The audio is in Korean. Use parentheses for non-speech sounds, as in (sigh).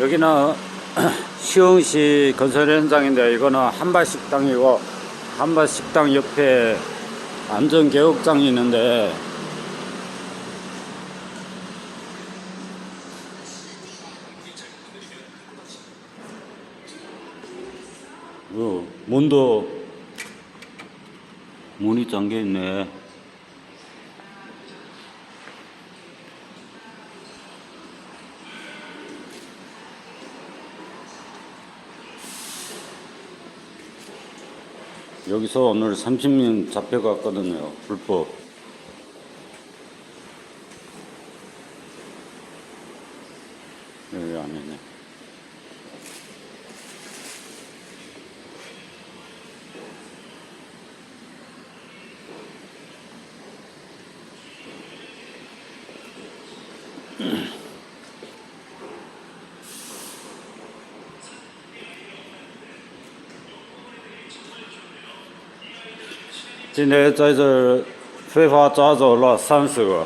여기는 (clears throat) 시흥시 건설 현장인데 이거는 한밭식당이고 한밭식당 옆에 안전개혁장이 있는데 어, 문도 문이 잠겨 있네. 여기서 오늘 30명 잡혀갔거든요. 불법. 여기 안에네. 今天在这非法抓走了三十个。